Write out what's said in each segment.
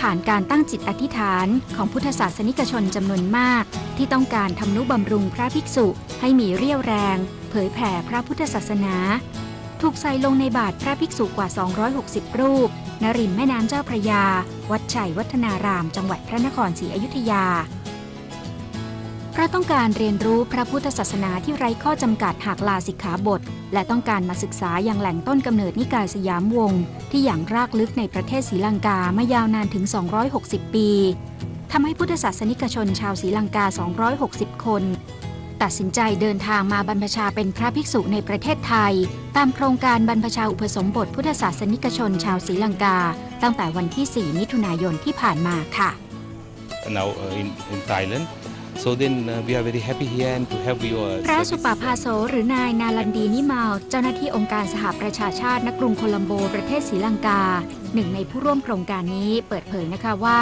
ผ่านการตั้งจิตอธิษฐานของพุทธศาสนิกชนจำนวนมาก ที่ต้องการทำนุบำรุงพระภิกษุให้มีเรี่ยวแรง เผยแผ่พระพุทธศาสนา ถูกใส่ลงในบาทพระภิกษุกว่า 260 รูปณริมแม่น้ำเจ้าพระยา วัดชัยวัฒนาราม จังหวัดพระนครศรีอยุธยา ราะต้องการเรียนรู้พระพุทธศาสนาที่ไร้ข้อจำกัดหากลาสิกขาบท และต้องการมาศึกษาอย่างแหล่งต้นกำเนิดนิกายสยามวงศ์ที่อย่างรากลึกในประเทศศรีลังกามายาวนานถึง 260 ปีทำให้พุทธศาสนิกชนชาวศรีลังกา 260 คน ตัดสินใจเดินทางมาบรรพชาเป็นพระภิกษุในประเทศไทย ตามโครงการบรรพชาอุปสมบทพุทธศาสนิกชนชาวศรีลังกา ตั้งแต่วันที่ 4 มิถุนายนที่ผ่านมาค่ะ now in, in Thailand. So then uh, we are very happy here and to have your พระสุปภาโสหรือนายนาลันดีนิมาวเจ้าหน้าที่องค์การสหประชาชาติณกรุงโคลัมโบประเทศศรีลังกา หนึ่งในผู้ร่วมโครงการนี้เปิดเผยนะคะว่า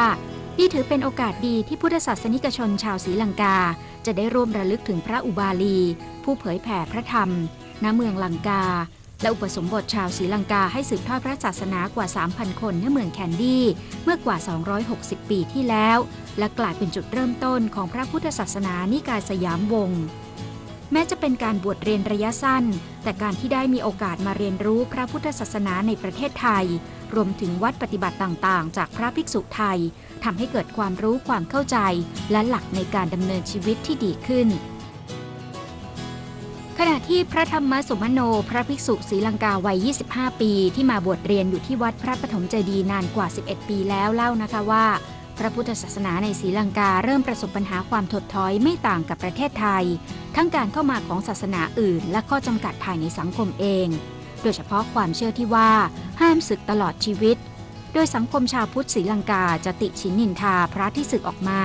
นี่ถือเป็นโอกาสดีที่พุทธศาสนิกชนชาวศรีลังกา จะได้ร่วมระลึกถึงพระอุบาลี ผู้เผยแผ่พระธรรม ณเมืองลังกา และอุปสมบทชาวศรีลังกาให้สืบทอดพระศาสนากว่า 3,000 คนณเมืองแคนดี้เมื่อกว่า 260 ปีที่แล้ว และกลายเป็นจุดเริ่มต้นของพระพุทธศาสนานิกายสยามวงศ์แม้จะเป็นการบวชเรียนระยะสั้น แต่การที่ได้มีโอกาสมาเรียนรู้พระพุทธศาสนาในประเทศไทย รวมถึงวัดปฏิบัติต่างๆ จากพระภิกษุไทยทำให้เกิดความรู้ความเข้าใจ และหลักในการดำเนินชีวิตที่ดีขึ้น ขณะที่พระธรรมสุมโน พระภิกษุศรีลังกาวัย 25 ปี ที่มาบวชเรียนอยู่ที่วัดพระปฐมเจดีย์นานกว่า 11 ปีแล้วเล่านะคะว่า พระพุทธศาสนาในศรีลังกาเริ่มประสบปัญหาความถดถอยไม่ต่างกับประเทศไทย ทั้งการเข้ามาของศาสนาอื่น และข้อจำกัดภายในสังคมเอง โดยเฉพาะความเชื่อที่ว่าห้ามศึกตลอดชีวิต โดยสังคมชาวพุทธศรีลังกาจะติชินนินทาพระที่ศึกออกมา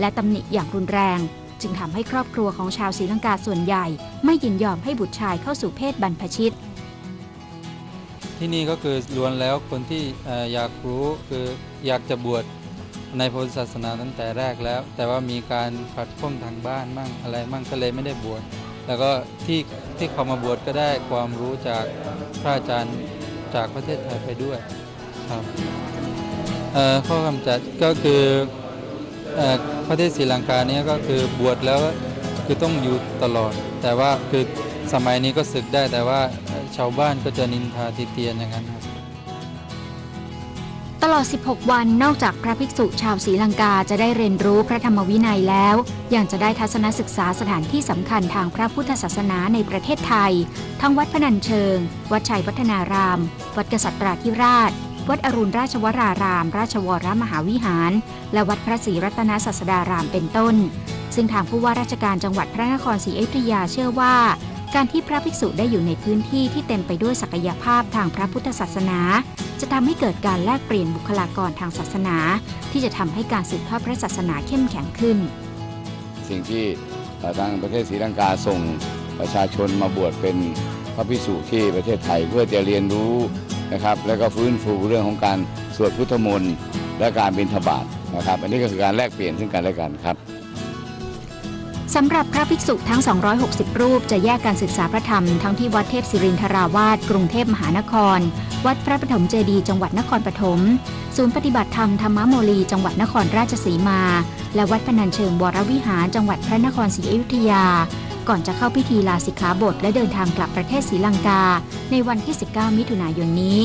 และตำหนิอย่างรุนแรง จึงทำให้ครอบครัวของชาวศรีลังกาส่วนใหญ่ ไม่ยินยอมให้บุตรชายเข้าสู่เพศบรรพชิต ที่นี่ก็คือล้วนแล้วคนที่อยากรู้คืออยากจะบวชในพุทธศาสนาตั้งแต่แรกแล้ว แต่ว่ามีการขัดข้องทางบ้านมั่งอะไรมั่งก็เลยไม่ได้บวชแล้วก็ที่ที่เขามาบวชก็ได้ความรู้จากพระอาจารย์จากประเทศไทยไปด้วยครับข้อกำจัดก็คือ ประเทศศรีลังกาเนี้ก็คือบวชแล้วคือต้องอยู่ตลอด แต่ว่าคือสมัยนี้ก็ศึกได้แต่ว่าชาวบ้านก็จะนินทาติเตียนอย่างนั้นครับตลอด 16 วัน นอกจากพระภิกษุชาวศรีลังกาจะได้เรียนรู้พระธรรมวินัยแล้ว ยังจะได้ทัศนศึกษาสถานที่สำคัญทางพระพุทธศาสนาในประเทศไทย ทั้งวัดพนัญเชิง วัดชัยวัฒนาราม วัดกษัตราธิราช วัดอรุณราชวราราม ราชวรมหาวิหาร และวัดพระศรีรัตนศาสดารามเป็นต้น ซึ่งทางผู้ว่าราชการจังหวัดพระนครศรีอยุธยาเชื่อว่า การที่พระภิกษุได้อยู่ในพื้นที่ที่เต็มไปด้วยศักยภาพทางพระพุทธศาสนา จะทำให้เกิดการแลกเปลี่ยนบุคลากรทางศาสนา ที่จะทำให้การสืบทอดพระศาสนาเข้มแข็งขึ้น สิ่งที่ทางประเทศศรีลังกาส่งประชาชนมาบวชเป็นพระภิกษุที่ประเทศไทยเพื่อจะเรียนรู้ นะครับแล้วก็ฟื้นฟูเรื่องของการสวดพุทธมนต์และการบิณฑบาตนะครับ อันนี้ก็คือการแลกเปลี่ยนซึ่งกันและกันครับสำหรับพระภิกษุทั้ง 260 รูปจะแยกการศึกษาพระธรรมทั้งที่วัดเทพศิรินทราวาสกรุงเทพมหานคร วัดพระปฐมเจดีย์จังหวัดนครปฐมศูนย์ปฏิบัติธรรมธรรมโมลีจังหวัดนครราชสีมา และวัดพนัญเชิงวรวิหารจังหวัดพระนครศรีอยุธยา ก่อนจะเข้าพิธีลาสิกขาบทและเดินทางกลับประเทศศรีลังกา ในวันที่ 19 มิถุนายนนี้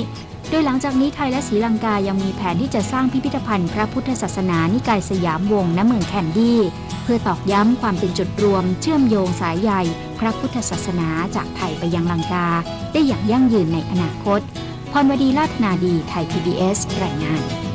โดยหลังจากนี้ไทยและศรีลังกายังมีแผนที่จะสร้างพิพิธภัณฑ์พระพุทธศาสนานิกายสยามวงณเมืองแคนดี้ เพื่อตอกย้ำความเป็นจุดรวม เชื่อมโยงสายใยพระพุทธศาสนาจากไทยไปยังลังกา ได้อย่างยั่งยืนในอนาคตพรวดีลาธนาดีไทย PBS รายงาน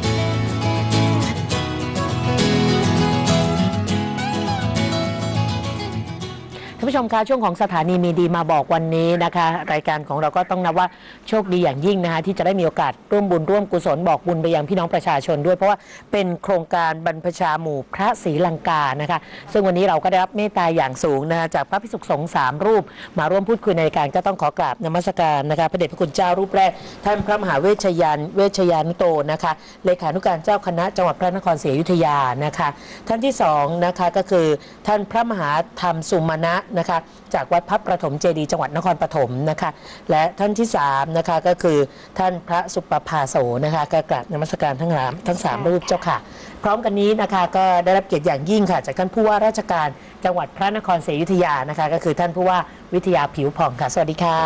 านผู้ชมคะช่วงของสถานีมีดีมาบอกวันนี้นะคะ รายการของเราก็ต้องนับว่าโชคดีอย่างยิ่งนะคะที่จะได้มีโอกาสร่วมบุญร่วมกุศลบอกบุญไปยังพี่น้องประชาชนด้วย เพราะว่าเป็นโครงการบรรพชาหมู่พระศรีลังกานะคะ ซึ่งวันนี้เราก็ได้รับเมตตาอย่างสูงนะคะจากพระภิกษุสงฆ์สามรูป มาร่วมพูดคุยในรายการก็ต้องขอกราบนมัสการนะคะพระเดชพระคุณเจ้ารูปแรก ท่านพระมหาเวชยันเวชยานุโตนะคะเลขานุการเจ้าคณะจังหวัดพระนครศรีอยุธยานะคะ ท่านที่สองนะคะก็คือท่านพระมหาธรรมสุมาณะนะคะจากวัดพระประถมเจดีย์จังหวัดนครปฐมนะคะและท่านที่3นะคะก็คือท่านพระสุปภาโสนะคะก็กราบนมัสการทั้งสามทั้งสามรูปเจ้าค่ะ พร้อมกันนี้นะคะก็ได้รับเกียรติอย่างยิ่งค่ะ จากท่านผู้ว่าราชการจังหวัดพระนครศรีอยุธยานะคะ ก็คือท่านผู้ว่าวิทยาผิวผ่องค่ะ สวัสดีค่ะ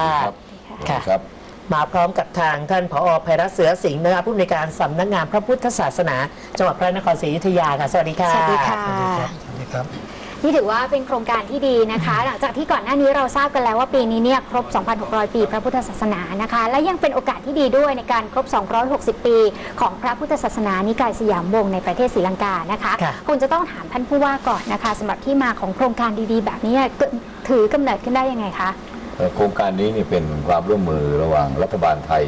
ค่ะครับมาพร้อมกับทางท่านผอภัยรัตน์เสือสิงห์นะคะผู้อำนวยการสำนักงานพระพุทธศาสนา จังหวัดพระนครศรีอยุธยาค่ะ สวัสดีค่ะ สวัสดีค่ะ นี่ถือว่าเป็นโครงการที่ดีนะคะ หลังจากที่ก่อนหน้านี้เราทราบกันแล้วว่าปีนี้เนี่ยครบ 2,600 ปีพระพุทธศาสนานะคะ และยังเป็นโอกาสที่ดีด้วยในการครบ 260 ปี ของพระพุทธศาสนานิกายสยามวงศ์ในประเทศศรีลังกานะคะค่ะคงจะต้องถามท่านผู้ว่าก่อนนะคะสำหรับที่มาของโครงการดีๆ แบบนี้เกิดถือกำเนิดขึ้นได้ยังไงคะเอ่อโครงการนี้นี่เป็นความร่วมมือระหว่างรัฐบาลไทย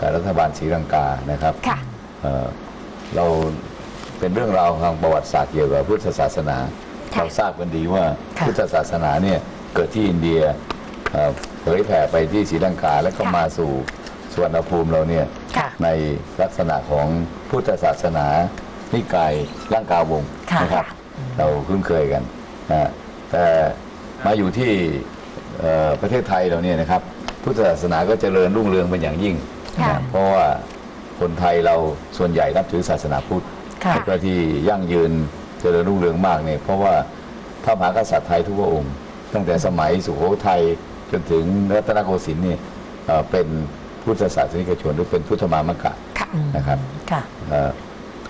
กับรัฐบาลศรีลังกานะครับค่ะเอ่อเราเป็นเรื่องราวทางประวัติศาสตร์เกี่ยวกับพุทธศาสนาค่ะ เราทราบกันดีว่าค่ะพุทธศาสนาเนี่ยเกิดที่อินเดียเอ่อเผยแผ่ไปที่ศรีลังกาแล้วก็ค่ะมาสู่สวนภูมิเราเนี่ยค่ะในลักษณะของพุทธศาสนานิกายร่างกาวงศ์ค่ะนะครับ เราคุ้นเคยกันนะแต่มาอยู่ที่เอ่อประเทศไทยเราเนี่ยนะครับ พุทธศาสนาก็เจริญรุ่งเรืองเป็นอย่างยิ่งค่ะนะเพราะว่าคนไทยเราส่วนใหญ่นับถือศาสนาพุทธค่ะแล้วก็ที่ยั่งยืน เจริญรุ่งเรืองมากเนี่ยเพราะว่าพระมหากษัตริย์ไทยทุกพระองค์ ตั้งแต่สมัยสุโขทัยจนถึงรัตนโกสินทร์เนี่ยเอ่อเป็นพุทธศาสนิกชนหรือเป็นพุทธมามกะค่ะนะครับค่ะเอ่อ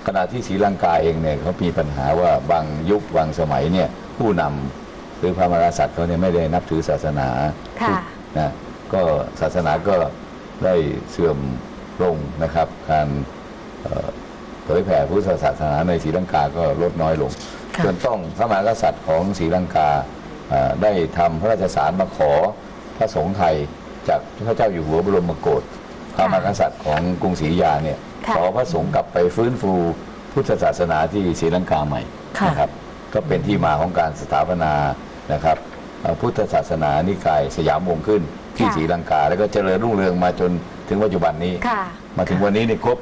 ขณะที่ศรีลังกาเองเนี่ยเขามีปัญหาว่าบางยุคบางสมัยเนี่ยผู้นำหรือพระมหากษัตริย์เขาเนี่ยไม่ได้นับถือศาสนาค่ะพุทธนะก็ศาสนาก็ได้เสื่อมลงนะครับ การ เอ่อเผยแผ่พุทธศาสนาในศรีลังกาก็ลดน้อยลงค่ะจนต้องพระมหากษัตริย์ของศรีลังกาเอ่อได้ทำพระราชสารมาขอพระสงฆ์ไทยจากพระเจ้าอยู่หัวบรมโกศพระมหากษัตริย์ของกรุงศรีอยุธยาเนี่ยค่ะขอพระสงฆ์กลับไปฟื้นฟูพุทธศาสนาที่ศรีลังกาใหม่ค่ะนะครับ ก็เป็นที่มาของการสถาปนานะครับเอ่อ พุทธศาสนานิกายสยามวงศ์ขึ้นที่ค่ะศรีลังกา แล้วก็เจริญรุ่งเรืองมาจนถึงปัจจุบันนี้ค่ะมาถึงวันนี้นี่ครบ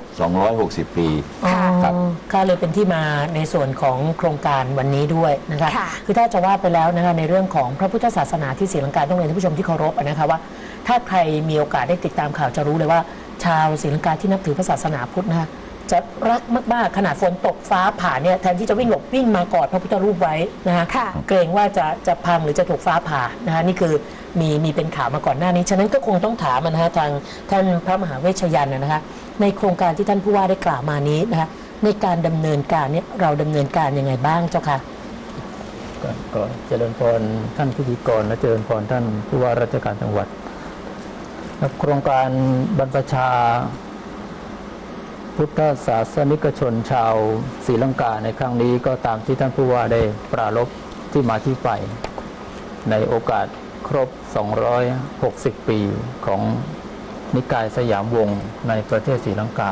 260 ปีค่ะครับอ๋อก็เลยเป็นที่มาในส่วนของโครงการวันนี้ด้วยนะคะค่ะคือถ้าจะว่าไปแล้วนะคะในเรื่องของพระพุทธศาสนาที่ศรีลังกาต้องเรียนท่านผู้ชมที่เคารพนะคะว่า ถ้าใครมีโอกาสได้ติดตามข่าวจะรู้เลยว่า ชาวศรีลังกาที่นับถือพระศาสนาพุทธนะคะ จะรักมากๆขนาดฝนตกฟ้าผ่าเนี่ยแทนที่จะวิ่งหลบวิ่งมากอดพระพุทธรูปไว้นะคะค่ะ เกรงว่าจะจะพังหรือจะถูกฟ้าผ่านะคะนี่คือมีมีเป็นข่าวมาก่อนหน้านี้ ฉะนั้นก็คงต้องถามนะฮะทางท่านพระมหาเวชยันต์นะคะในโครงการที่ท่านผู้ว่าได้กล่าวมานี้นะคะในการดำเนินการเนี่ยเราดำเนินการยังไงบ้างเจ้าค่ะก็ก็เจริญพรท่านพิธีกรและเจริญพรท่านผู้ว่าราชการจังหวัดครับโครงการบรรพชา พุทธศาสนิกชนชาวศรีลังกาในครั้งนี้ก็ตามที่ท่านผู้ว่าได้ปรารภที่มาที่ไป ในโอกาสครบ 260 ปีของนิกายสยามวงศ์ในประเทศศรีลังกา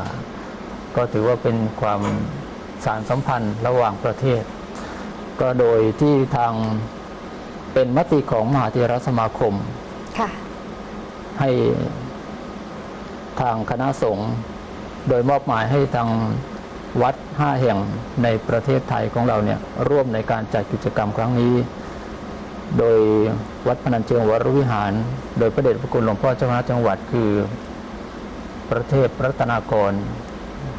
ก็ถือว่าเป็นความสารสัมพันธ์ระหว่างประเทศ ก็โดยที่ทางเป็นมติของมหาเถรสมาคมค่ะให้ทางคณะสงฆ์ โดยมอบหมายให้ทางวัดห้าแห่งในประเทศไทยของเราเนี่ยร่วมในการจัดกิจกรรมครั้งนี้ โดยวัดพนัญเชิงวรวิหาร โดยพระเดชพระคุณหลวงพ่อเจ้าคณะจังหวัดคือ ประเทศรัตนากร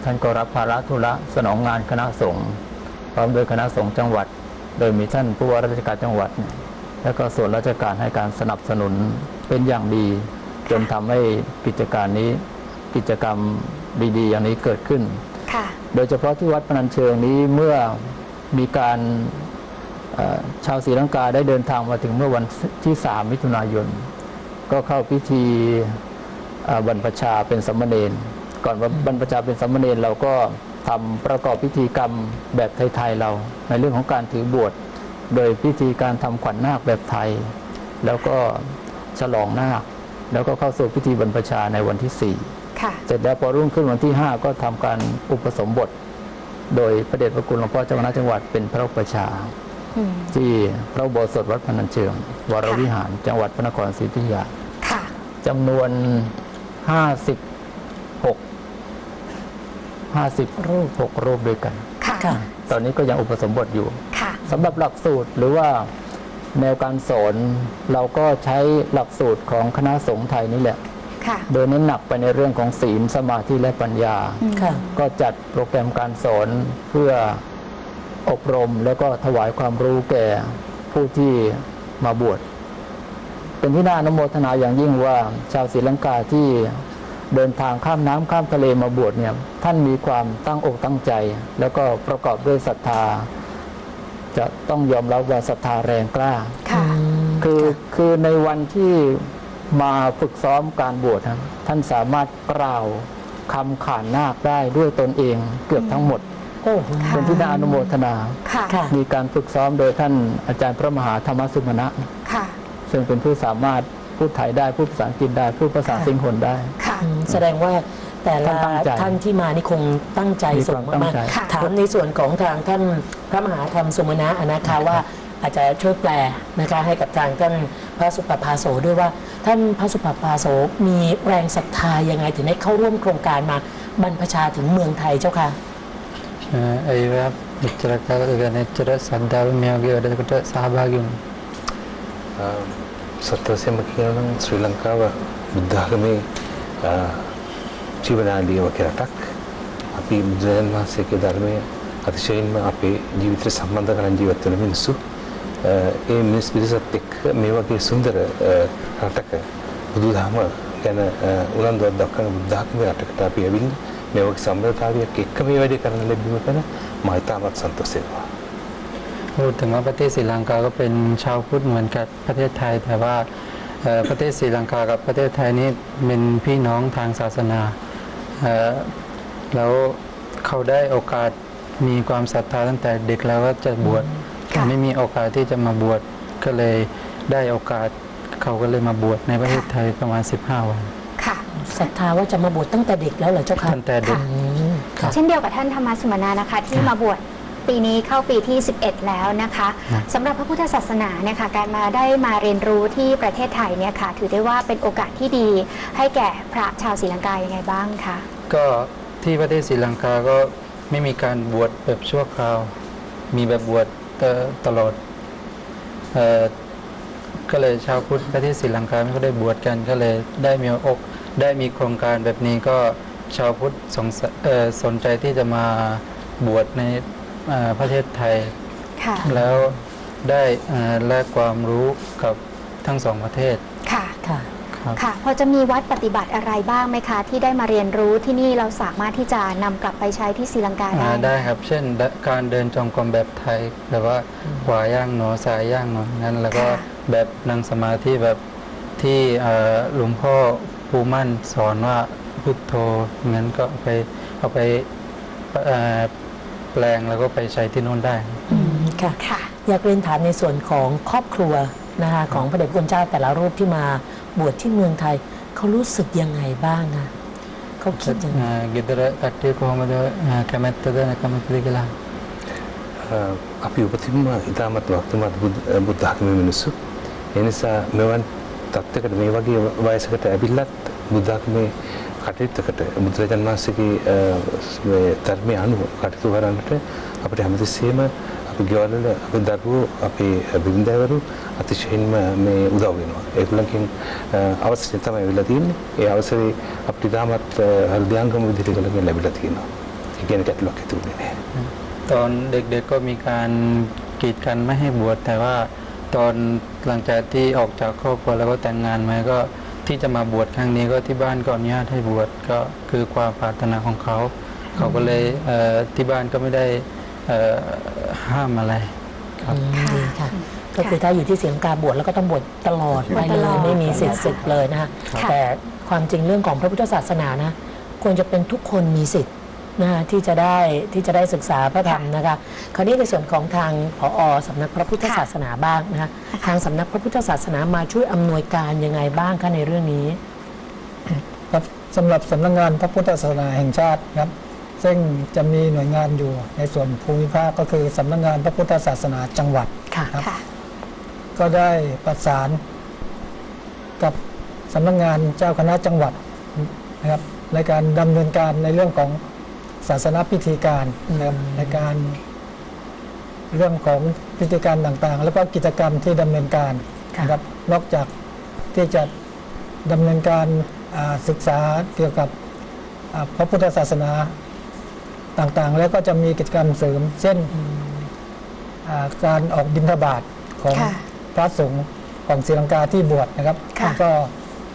ท่านก็รับภาระธุระสนองงานคณะสงฆ์พร้อมโดยคณะสงฆ์จังหวัด โดยมีท่านผู้ว่าราชการจังหวัด แล้วก็ส่วนราชการให้การสนับสนุนเป็นอย่างดี จนทำให้กิจการนี้กิจกรรม ดีๆ อย่างนี้เกิดขึ้นค่ะโดยเฉพาะที่วัดพนัญเชิงนี้เมื่อมีการเอ่อชาวศรีลังกาได้เดินทางมาถึงเมื่อวันที่3มิถุนายน ก็เข้าพิธีเอ่อบรรพชาเป็นสามเณรก่อนว่าบรรพชาเป็นสามเณรเราก็ทำประกอบพิธีกรรมแบบไทยๆเรา ในเรื่องของการถือบวชโดยพิธีการทำขวัญนาคแบบไทย แล้วก็ฉลองนาค แล้วก็เข้าสู่พิธีบรรพชาในวันที่4ค่ะ เสร็จแล้วพอรุ่งขึ้นวันที่ 5 ก็ทำการอุปสมบท โดยพระเดชพระคุณหลวงพ่อเจ้าคณะจังหวัดเป็นพระอุปชฌาย์อืมที่พระอุโบสถวัดพนัญเชิง วรวิหารจังหวัดพระนครศรีอยุธยาค่ะจำนวน 56 50รูป6รูปด้วยกันค่ะค่ะตอนนี้ก็ยังอุปสมบทอยู่ค่ะสำหรับหลักสูตรหรือว่าแนวการสอนเราก็ใช้หลักสูตรของคณะสงฆ์ไทยนี่แหละ ค่ะ โดยเน้นหนักไปในเรื่องของศีลสมาธิและปัญญา ค่ะ ก็จัดโปรแกรมการสอนเพื่ออบรมแล้วก็ถวายความรู้แก่ผู้ที่มาบวช เป็นที่น่าอนุโมทนาอย่างยิ่งว่าชาวศรีลังกาที่เดินทางข้ามน้ำข้ามทะเลมาบวชเนี่ยท่านมีความตั้งอกตั้งใจ แล้วก็ประกอบด้วยศรัทธา จะต้องยอมรับว่าศรัทธาแรงกล้า ค่ะ คือคือในวันที่ มาฝึกซ้อมการบวชครับท่านสามารถกล่าวคำขานนาคได้ด้วยตนเองเกือบทั้งหมดโอ้โหค่ะเป็นที่น่าอนุโมทนาค่ะค่ะมีการฝึกซ้อมโดยท่านอาจารย์พระมหาธรรมสุมาณะค่ะซึ่งเป็นผู้สามารถพูดไทยได้พูดภาษาอังกฤษได้พูดภาษาค่ะสิงหนได้ค่ะอืมแสดงว่าแต่ละท่านตั้งใจท่านที่มานี่คงตั้งใจมีสูควางมมาตั้งกใจค่ะๆถามในส่วนของทางท่านพระมหาธรรมสุมาณะนะคะว่าอาจจะช่วยแปลนะคะให้กับทางท่านพระสุปภาโสด้วยว่า ท่านพระสุภาพาโสมีแรงศรัทธายังไงถึงได้เข้าร่วมโครงการมาบรรพชาถึงเมืองไทยเจ้าค่ะไอ้ว่าอิจฉาการกันอิจราสันดาลมีอะไรอะไรก็จะสาบากิมสัตว์เสียมาเกี่ยวกับสรีลังกาว่าบุตรกมีชีวนาดีว่าแค่ตักอภิมเจนมาเสกดาลมีอธิชยนมาอภิจิวิตรสัมมันตะการันจีวัตรมินสุ ඒ මිනිස් පිරිසත් එක්ක මේ වගේ සුන්දර අ, රටක බුදුදහම ගැන අ, උනන්දුවක් දක්වන බුද්ධාගමේ රටකට අපි ඇවිල්ලා මේ වගේ සම්බන්ධතාවයක් එක්ක මේ වැඩේ කරන්න ලැබීම ගැන මම ඉතාමත් සන්තෝෂ වෙනවා พูดถึงว่าประเทศศรีลังกาก็เป็นชาวพุทธเหมือนกับประเทศไทย แต่ว่าเอ่อประเทศศรีลังกากับประเทศไทยนี่เป็นพี่น้องทางศาสนาเอ่อแล้วเขาได้โอกาสมีความศรัทธาตั้งแต่เด็กแล้วว่าจะบวช ค่ะ ไม่มีโอกาสที่จะมาบวชก็เลยได้โอกาสเขาก็เลยมาบวชในประเทศไทยประมาณ 15 วันค่ะศรัทธาว่าจะมาบวชตั้งแต่เด็กแล้วเหรอเจ้าค่ะตั้งแต่เด็กอืมค่ะเช่นเดียวกับท่านธรรมสุมาณานะคะ ที่ค่ะมาบวชปีนี้เข้าปีที่ 11 แล้วนะคะครับสำหรับพระพุทธศาสนาเนี่ยค่ะการมาได้มาเรียนรู้ที่ประเทศไทยเนี่ยค่ะ ถือได้ว่าเป็นโอกาสที่ดีให้แก่พระชาวศรีลังกายังไงบ้างคะก็ที่ประเทศศรีลังกาก็ไม่มีการบวชแบบชั่วคราว มีแบบบวช เอ่อตลอดเอ่อก็เลยชาวพุทธประเทศศรีลังกาไม่ค่อยได้บวชกันก็เลยได้มีอกได้มีโครงการแบบนี้ก็ชาวพุทธสงสเอ่อสนใจที่จะมาบวชในเอ่อประเทศไทยค่ะแล้วได้เอ่อแลกความรู้กับทั้งสองประเทศค่ะ ค่ะครับค่ะพอจะมีวัดปฏิบัติอะไรบ้างไหมคะ ที่ได้มาเรียนรู้ที่นี่เราสามารถที่จะนำกลับไปใช้ที่ศรีลังกาได้อ่าได้ครับ เช่นการเดินจงกรมแบบไทยแบบว่าขวาย่างหนอซ้ายย่างหนองั้น แล้วก็ค่ะแบบนั่งสมาธิแบบที่เอ่อหลวงพ่อภูมั่นสอนว่าพุทโธงั้นก็เอาไปเอาไปเอ่อแปลงแล้วก็ไปใช้ที่โน่นได้อืมค่ะค่ะ อยากเรียนถามในส่วนของครอบครัวนะคะของพระเดชพระคุณเจ้าแต่ละรูปที่มา บวชที่เมืองไทย เขารู้สึกยังไงบ้างอะเขาคิดยังไง ආ, ගෙදර කට්ටිය කොහොමද ආ, කැමැත්තද නැකමැත්තද කියලා අ, අපි උපතින්ම ඉතාමත් වක්තුමත් බුද්ධාගම මිනිස්සු. එනිසා මෙවන් තත්වකට මේ වගේ වයසකට ඇවිල්ලත් බුද්ධාගමේ කටයුත්තකට බුදුරජාන් වහන්සේගේ අ, මේ ධර්මය අනුව කටයුතු කරන්නට අපිට හැමතිස්සේම අපි ගෙවල්වල අපේ දරුවෝ අපේ බිරිඳවරු අතිශයින්ම මේ උදව් වෙනවා. ඒගොල්ලන්ගෙන් අ, අවසරය තමයි ඇවිල්ලා තියෙන්නේ. ඒ අවසරේ අපිට ඉතාමත් අ, හෘදයාංගම විදිහට ඒගොල්ලන්ගෙන් ලැබිලා තියෙනවා. ඒ කියන්නේ ගැටලුවක් ඇති වෙන්නේ නැහැ. ตอนเด็กๆก็มีการกีดกันไม่ให้บวชแต่ว่าตอนหลังจากที่ออกจากครอบครัวแล้วก็แต่งงานมาก็ที่จะมาบวชครั้งนี้ก็ที่บ้านก็อนุญาตให้บวชก็คือความปรารถนาของเขา เขาก็เลยเอ่อที่บ้านก็ไม่ได้เอ่อ ห้ามอะไรครับอืมค่ะดีค่ะ ก็คือถ้าอยู่ที่เสียงกาบวชแล้วก็ต้องบวชตลอดบไปวชตเลลอดยไม่มีสิทธิ์ศึกเลยนะคะค่ะแต่ความจริงเรื่องของพระพุทธศาสนานะ ควรจะเป็นทุกคนมีสิทธิ์นะคะที่จะได้ที่จะได้ศึกษาพระธรรมนะคะคราวนี้ในส่วนของทางผอสำนักพระพุทธศาสนาบ้างนะคะทางสำนักพระพุทธศาสนามาช่วยอำนวยการยังไงบ้างคะในเรื่องนี้ครับสำหรับสำนักงานพระพุทธศาสนาแห่งชาติครับ ซึ่งจะมีหน่วยงานอยู่ในส่วนภูมิภาคก็คือสำนักงานพระพุทธศาสนาจังหวัดค่ะครับค่ะก็ได้ประสานกับสำนักงานเจ้าคณะจังหวัดนะครับในการดำเนินการในเรื่องของศาสนพิธีการนะครับในการเรื่องของพิธีการต่างๆ แล้วก็กิจกรรมที่ดำเนินการค่ะนะครับนอกจากที่จะดำเนินการอ่าศึกษาเกี่ยวกับอ่าพระพุทธศาสนา ต่างๆ แล้วก็จะมีกิจกรรมเสริม เช่นอ่าการออกบิณฑบาตของค่ะพระสงฆ์ของศรีลังกาที่บวชนะครับค่ะก็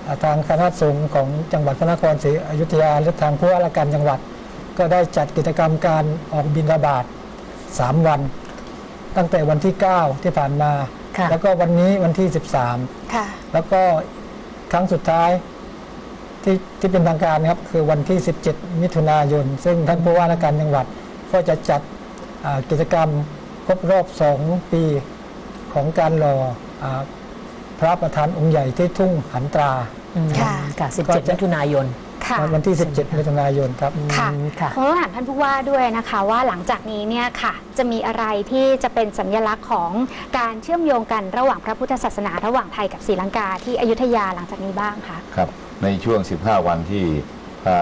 อ่าทางคณะสงฆ์ของจังหวัดพระนครศรีอยุธยาและทางผู้ว่าราชการจังหวัด ก็ได้จัดกิจกรรมการออกบิณฑบาต3 วัน ตั้งแต่วันที่ 9 ที่ผ่านมาค่ะแล้วก็วันนี้วันที่ 13ค่ะแล้วก็ครั้งสุดท้าย ที่ที่เป็นทางการนะครับคือวันที่ 17 มิถุนายน ซึ่งท่านผู้ว่าราชการจังหวัดก็จะจัดอ่ากิจกรรมครบรอบ 2 ปีของการหล่ออาพระประธานองค์ใหญ่ที่ทุ่งหันตราอืมค่ะค่ะก็17จะมิถุนายนค่ะวันที่ 17 มิถุนายนครับ ค่ะอืมค่ะขอถามท่านผู้ว่าด้วยนะคะว่าหลังจากนี้เนี่ยค่ะ จะมีอะไรที่จะเป็นสัญลักษณ์ของการเชื่อมโยงกันระหว่างพระพุทธศาสนา ระหว่างไทยกับศรีลังกาที่อยุธยาหลังจากนี้บ้างคะ ครับ ในช่วง 15 วันที่พร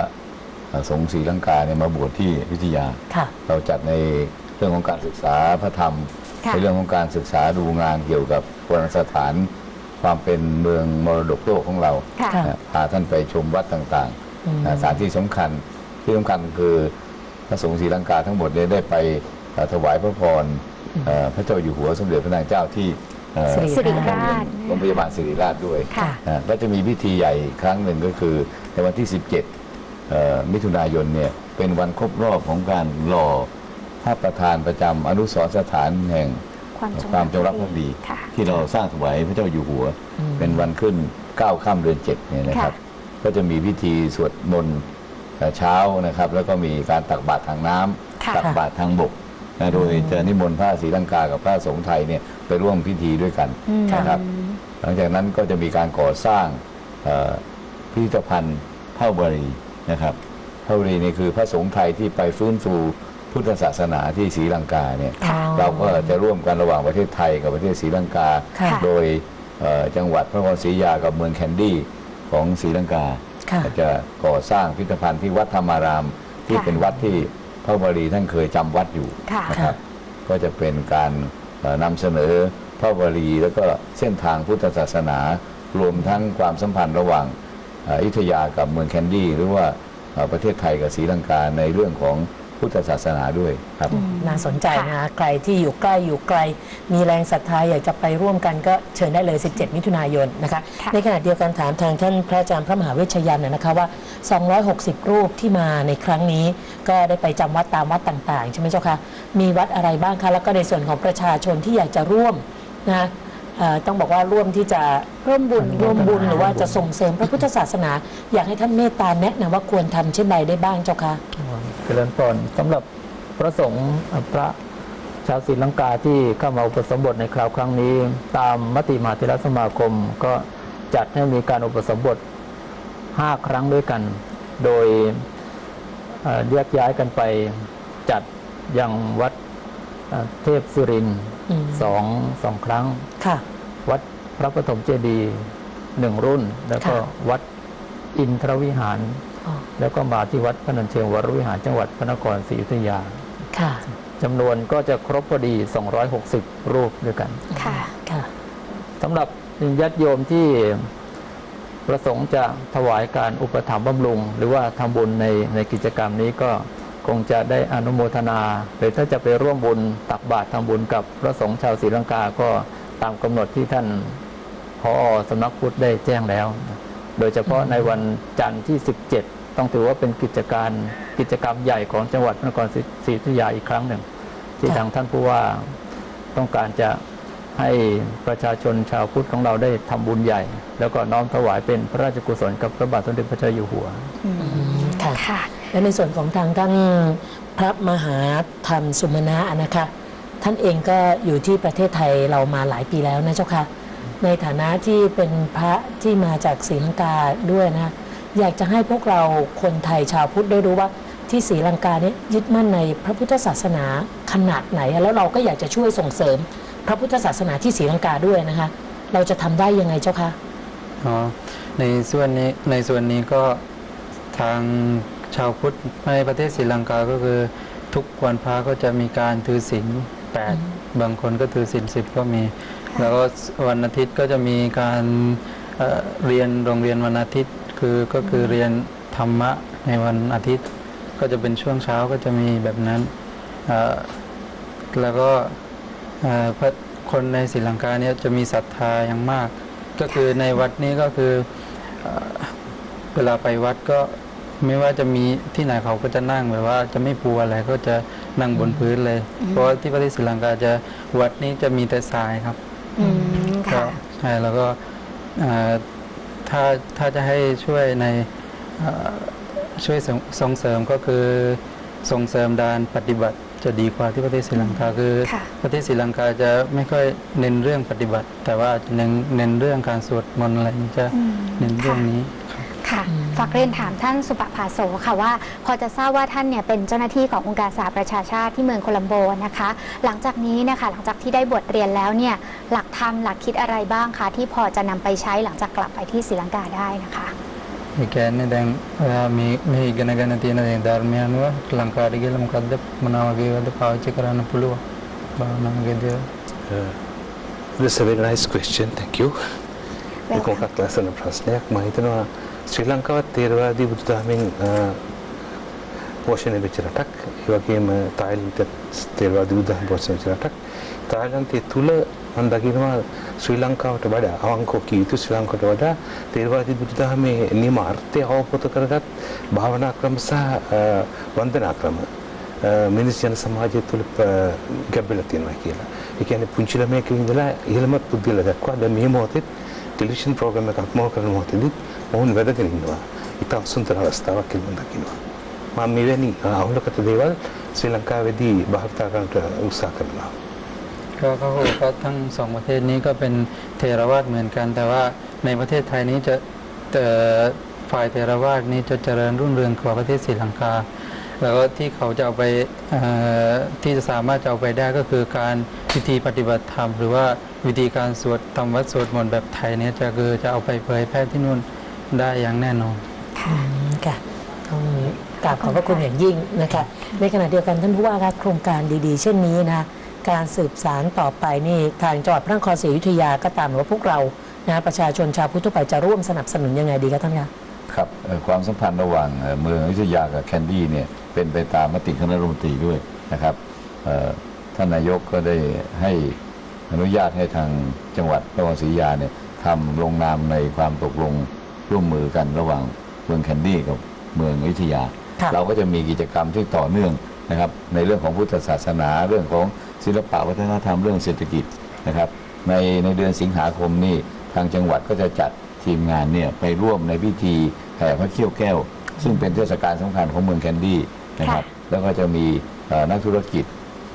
ะสงฆ์ศรีลังกาเนี่ยมาบวชที่อยุธยาค่ะเราจัดในเรื่องของการศึกษาพระธรรมค่ะในเรื่องของการศึกษาดูงานเกี่ยวกับโบราณสถาน ความเป็นเมืองมรดกโลกของเราค่ะค่ะนะพาท่านไปชมวัดต่างอืมๆนะสถานที่สำคัญที่สำคัญคือพระสงฆ์ศรีลังกาทั้งหมดเนี่ยได้ไปเอ่อถวายพระพรเอ่อพระเจ้าอยู่หัวสมเด็จพระนางเจ้าที่ เอ่อสิริราช โรงพยาบาลศิริราชด้วยค่ะนะก็จะมีพิธีใหญ่อีกครั้งหนึ่งก็คือในวันที่ 17เอ่อมิถุนายนเนี่ยเป็นวันครบรอบของการหล่อพระประธานประจำอนุสรณ์สถานแห่ง ความจงความจงรักภักดี ค่ะ ที่เราสร้างถวายพระเจ้าอยู่หัว อืม เป็นวันขึ้น9ค่ำเดือน7เนี่ยนะครับ ก็จะมีพิธีสวดมนต์เอ่อเช้านะครับ แล้วก็มีการตักบาตรทางน้ำค่ะ ตักบาตรทางบก นะโดยจะนิมนต์พระศรีลังกากับพระสงฆ์ไทยเนี่ยไปร่วมพิธีด้วยกันอืมนะครับ หลังจากนั้นก็จะมีการก่อสร้างเอ่อพิพิธภัณฑ์พระบรีนะครับพระบรีนี่คือพระสงฆ์ไทยที่ไปฟื้นฟูพุทธศาสนาที่ศรีลังกาเนี่ยค่ะเราก็จะร่วมกันระหว่างประเทศไทยกับประเทศศรีลังกาค่ะโดยเอ่อจังหวัดพระนครศรีอยุธยากับเมืองแคนดี้ของศรีลังกาค่ะจะก่อสร้างพิพิธภัณฑ์ที่วัดธรรมารามที่ค่ะเป็นวัดที่ พระบรีท่านเคยจำวัดอยู่ค่ะนะครับ ก็จะเป็นการเอ่อนำเสนอพระบรีแล้วก็เส้นทางพุทธศาสนา รวมทั้งความสัมพันธ์ระหว่างเอ่ออยุธยากับเมืองแคนดี้หรือว่าเอ่อประเทศไทยกับศรีลังกาในเรื่องของ พุทธศาสนาด้วยครับ น่าสนใจนะคะใครที่อยู่ใกล้อยู่ไกล มีแรงศรัทธาอยากจะไปร่วมกันก็เชิญได้เลย 17 มิถุนายนนะคะค่ะในขณะเดียวกันถามทางท่านพระอาจารย์พระมหาเวชยันต์นะคะว่า 260 รูปที่มาในครั้งนี้ ก็ได้ไปจำวัดตามวัดต่างๆ ใช่ไหมเจ้าคะมีวัดอะไรบ้างคะแล้วก็ในส่วนของประชาชนที่อยากจะร่วมนะคะเอ่อต้องบอกว่าร่วมที่จะร่วมบุญร่วมบุญหรือว่าจะส่งเสริมพระพุทธศาสนา อยากให้ท่านเมตตาแนะนำว่าควรทำเช่นใดได้บ้างเจ้าคะ เจริญพรสำหรับพระสงฆ์พระชาวศรีลังกาที่เข้ามาอุปสมบทในคราวครั้งนี้ ตามมติมหาเถรสมาคม ก็จัดให้มีการอุปสมบท 5 ครั้งด้วยกัน โดยเอ่อแยกย้ายกันไปจัดยังวัดเอ่อเทพสุรินทร์อืมสองสองครั้งค่ะวัดพระปฐมเจดีย์หนึ่งรุ่น แล้วก็ค่ะวัดอินทรวิหารอ๋อ แล้วก็มาที่วัดพระนันเชิงวรวิหารจังหวัดพระนครศรีอยุธยาค่ะจำนวนก็จะครบพอดี 260 รูปด้วยกันค่ะค่ะสำหรับญาติโยมที่ประสงค์จะถวายการอุปถัมภ์บำรุง หรือว่าทำบุญในในกิจกรรมนี้ก็คงจะได้อนุโมทนาหรือถ้าจะไปร่วมบุญตักบาตรทำบุญกับพระสงฆ์ชาวศรีลังกาก็ตามกำหนดที่ท่านพอสำนักพุทธได้แจ้งแล้ว โดยเฉพาะในวันจันทร์ที่ 17 ต้องถือว่าเป็นกิจการกิจกรรมใหญ่ของจังหวัดพระนครศรีอยุธยาอีกครั้งหนึ่ง ที่ค่ะทางท่านผู้ว่าต้องการจะให้ประชาชนชาวพุทธของเราได้ทำบุญใหญ่ แล้วก็น้อมถวายเป็นพระราชกุศลกับพระบาทสมเด็จพระเจ้าอยู่หัวอืมค่ะค่ะและในส่วนของทางท่านพระมหาธรรมสุมาณะนะคะ ท่านเองก็อยู่ที่ประเทศไทยเรามาหลายปีแล้วนะเจ้าค่ะในฐานะที่เป็นพระที่มาจากศรีลังกาด้วยนะ อยากจะให้พวกเราคนไทยชาวพุทธได้รู้ว่าที่ศรีลังกาเนี่ยยึดมั่นในพระพุทธศาสนาขนาดไหน แล้วเราก็อยากจะช่วยส่งเสริม พระพุทธศาสนาที่ศรีลังกาด้วยนะคะ เราจะทำได้ยังไงเจ้าคะอ๋อในส่วนนี้ในส่วนนี้ก็ทางชาวพุทธในประเทศศรีลังกาก็คือทุกวันพระก็จะมีการถือศีล8บางคนก็ถือศีลสิบก็มี แล้วก็วันอาทิตย์ก็จะมีการเอ่อเรียนโรงเรียนวันอาทิตย์ คือก็คือเรียนธรรมะในวันอาทิตย์ ก็จะเป็นช่วงเช้าก็จะมีแบบนั้นเอ่อแล้วก็เอ่อพระคนในศรีลังกาเนี่ยจะมีศรัทธาอย่างมาก ก็คือในวัดนี้ก็คือเอ่อเวลาไปวัดก็ไม่ว่าจะมีที่ไหนเขาก็จะนั่งแบบว่าจะไม่ปูอะไรก็จะนั่งบนพื้นเลย เพราะว่าที่ประเทศศรีลังกาจะวัดนี้จะมีแต่ทรายครับอืมก็ค่ะใช่แล้วก็เอ่อ ถ้าถ้าจะให้ช่วยในเอ่อช่วยส่งส่งเสริมก็คือส่งเสริมด้านปฏิบัติจะดีกว่าที่ประเทศศรีลังกาคือค่ะประเทศศรีลังกาจะไม่ค่อยเน้นเรื่องปฏิบัติ แต่ว่าจะเน้นเน้นเรื่องการสวดมนต์อะไรนี่จะอืมเน้นเรื่องนี้ค่ะ ฝากเรียนถามท่านสุปภาโสค่ะว่า พอจะทราบว่าท่านเนี่ยเป็นเจ้าหน้าที่ขององค์การสหประชาชาติที่เมืองโคลัมโบนะคะ หลังจากนี้นะคะหลังจากที่ได้บทเรียนแล้วเนี่ยหลักธรรมหลักคิดอะไรบ้างคะที่พอจะนำไปใช้หลังจากกลับไปที่ศรีลังกาได้นะคะ ඒ කියන්නේ දැන් ඔයා මේ මේ ඉගෙන ගන්න තියෙන දැන් ධර්මය අනුව ලංකාවට ගිහලා මොකද්ද මොනවා වගේවද පාවිච්චි කරන්න පුළුවන් භාවනාවේදී Uh, That's a very nice question. Thank you. ඒක මොකක් ලස්සන ප්‍රශ්නයක් මම හිතනවා ශ්‍රී ලංකාවත් තේරවාදී බුදුදහමෙන් අ, පෝෂණය වෙච්ච රටක්. ඒ වගේම තායිලන්ත තේරවාදී බුදුදහම පෝෂණය වෙච්ච රටක්. තායිලන්තයේ තුල මම දකිනවා ශ්‍රී ලංකාවට වඩා අවංකව කිය යුතු ශ්‍රී ලංකාවට වඩා තේරවාදී බුදුදහමේ නියම අර්ථය අවබෝධ කරගත් භාවනා ක්‍රම සහ අ, වන්දනා ක්‍රම අ, මිනිස් ජන සමාජය තුළ ප- ගැබ්බෙලා තියෙනවා කියලා. ඒ කියන්නේ පුංචි ළමයෙක් ඉඳලා ඉහළමත් පුද්ගල දක්වා දැන් මේ මොහොතේ ටෙලිවිෂන් ප්‍රෝග්‍රෑම් එකක් මොහ කරන මොහොතේදී මොවුන් වැදගෙන ඉන්නවා. ඉතාම සුන්දර අවස්ථාවක් කියලා මම දකිනවා. මම මෙවැනි අ, අවුලකට දේවල් ශ්‍රී ලංකාවේදී භාවිතා කරන්නට උත්සාහ කරනවා. ก็เขาบอกว่าทั้งสองประเทศนี้ก็เป็นเทรวาสเหมือนกัน แต่ว่าในประเทศไทยนี้จะเอ่อฝ่ายเทรวาสนี้จะเจริญรุ่งเรืองกว่าประเทศศรีลังกา แล้วก็ที่เขาจะเอาไปเอ่อที่จะสามารถจะเอาไปได้ก็คือการวิธีปฏิบัติธรรม หรือว่าวิธีการสวดทำวัดสวดมนต์แบบไทยเนี้จะคือจะเอาไปเผยแพร่ที่นู่น ได้อย่างแน่นอนค่ะอืมค่ะต้องกราบขอบพระคุณอย่างยิ่งนะคะในขณะเดียวกันท่านผู้ว่าคะโครงการดีๆ เช่นนี้นะการสืบสารต่อไปนี่ทางจังหวัดพระนครศรีอยุธยาก็ตามหรือว่าพวกเรานะประชาชนชาวพุทธทั่วไปจะร่วมสนับสนุนยังไงดีคะท่านคะครับเอ่อความสัมพันธ์ระหว่างเอ่อเมืองอยุธยากับแคนดี้เนี่ยเป็นไปตามมติคณะรัฐมนตรีด้วยนะครับเอ่อท่านนายกก็ได้ให้อนุญาตให้ทางจังหวัดนครศรีอยุธยาเนี่ยทำลงนามในความตกลง ร่วมมือกันระหว่างเมืองแคนดี้กับเมืองอยุธยาค่ะเราก็จะมีกิจกรรมที่ต่อเนื่องนะครับในเรื่องของพุทธศาสนาเรื่องของศิลปะวัฒนธรรมเรื่องเศรษฐกิจนะครับในในเดือนสิงหาคมนี่ทางจังหวัดก็จะจัดทีมงานเนี่ยไปร่วมในพิธีแห่พระเขี้ยวแก้ว ซึ่งเป็นเทศกาลสำคัญของเมืองแคนดี้นะครับแล้วก็จะมีเอ่อนักธุรกิจ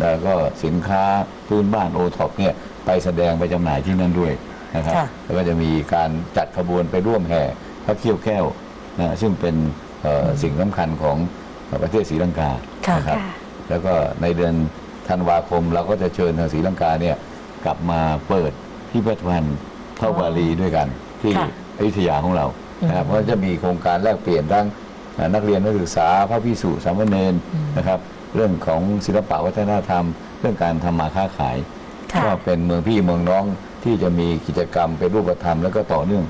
แล้วก็สินค้าพื้นบ้านโอท็อปเนี่ยไปแสดงไปจำหน่ายที่นั่นด้วย นะครับ ค่ะแล้วก็จะมีการจัดขบวนไปร่วมแห่พระเขี้ยวแก้วนะซึ่งเป็นเอ่อสิ่งสำคัญของประเทศศรีลังกาค่ะนะครับ ค่ะ แล้วก็ในเดือนธันวาคมเราก็จะเชิญทางศรีลังกาเนี่ยกลับมาเปิดพิพิธภัณฑ์เท่าบาลีด้วยกัน ที่ค่ะอยุธยาของเรานะครับเพราะจะมีโครงการแลกเปลี่ยนทั้งเอ่อนักเรียนนักศึกษาพระพิสุสามเณรนะครับ เรื่องของศิลปะวัฒนธรรม เรื่องการทำมาค้าขายค่ะ ก็เป็นเมืองพี่เมืองน้อง ที่จะมีกิจกรรมเป็นรูปธรรมแล้วก็ต่อเนื่อง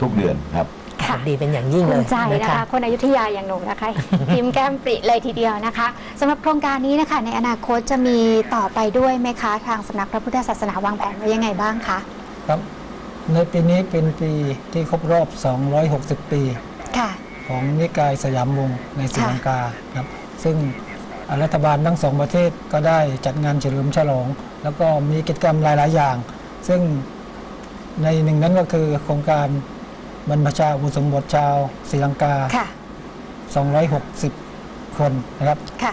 ทุกเดือนครับค่ะดีเป็นอย่างยิ่งภูเลยมิใจนะคะ คนอยุธยาอย่างหนูนะคะยิ้มแก้มปริเลยทีเดียวนะคะสำหรับโครงการนี้นะคะ ในอนาคตจะมีต่อไปด้วยไหมคะ ทางสำนักพระพุทธศาสนาวางแผนไว้ยังไงบ้างคะครับในปีนี้เป็นปีที่ครบรอบ 260 ปีค่ะของนิกายสยามวงศ์ในศรีลังกาครับ ซึ่งรัฐบาลทั้งสองประเทศก็ได้จัดงานเฉลิมฉลอง แล้วก็มีกิจกรรมหลาย ๆ อย่าง ซึ่งในหนึ่งนั้นก็คือโครงการบรรพชาอุปสมบทชาวศรีลังกาค่ะ260 คนนะครับค่ะ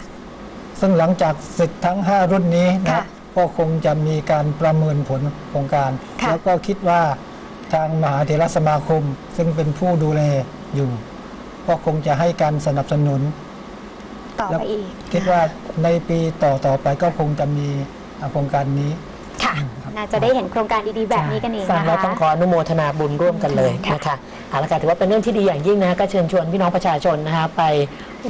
ซึ่งหลังจากเสร็จทั้ง 5 รุ่นนี้นะครับค่ะก็คงจะมีการประเมินผลโครงการค่ะแล้วก็คิดว่าทางมหาเถรสมาคม ซึ่งเป็นผู้ดูแลอยู่ ก็คงจะให้การสนับสนุนต่อไปอีกคิดว่าในปีต่อต่อๆไปก็คงจะมีโครงการนี้ค่ะ น่าจะได้เห็นโครงการดีๆแบบนี้กันอีกฟังนะแล้วคะต้องขออนุโมทนาบุญร่วมกันเลยค่ะนะคะเอาละค่ะถือว่าเป็นเรื่องที่ดีอย่างยิ่งนะคะก็เชิญชวนพี่น้องประชาชนนะคะไป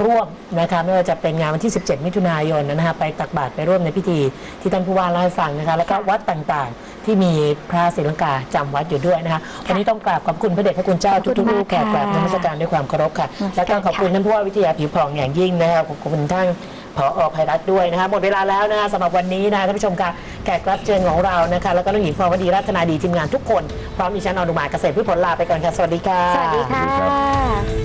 ร่วมนะคะไม่ว่าจะเป็นงานวันที่ 17 มิถุนายนนะคะไปตักบาตรไปร่วมในพิธีที่ท่านผู้ว่าเล่าให้ฟังนะคะแล้วก็วัดต่างๆ ที่มีพระศรีลังกาจำวัดอยู่ด้วยนะคะวันนี้ต้องกราบขอบคุณพระเดชพระคุณเจ้าขอบคุทุณกๆรูปมากแขกกราบค่ะนมัสการด้วยความเคารพค่ะนมัสการและก็ขอบคุณค่ะท่านผู้ว่าวิทยาผิวผ่องอย่างยิ่งนะคะขอบคุณท่าน ผอภัยรัฐด้วยนะคะหมดเวลาแล้วนะคะสำหรับวันนี้นะคะท่านผู้ชมค่ะแขกรับเชิญของเรานะคะ แล้วก็น้องหญิงฟองวดีรัตนาดีทีมงานทุกคน พร้อมดิฉันอนุมาเกษตรพืชผลลาไปก่อนค่ะ สวัสดีค่ะ สวัสดีค่ะ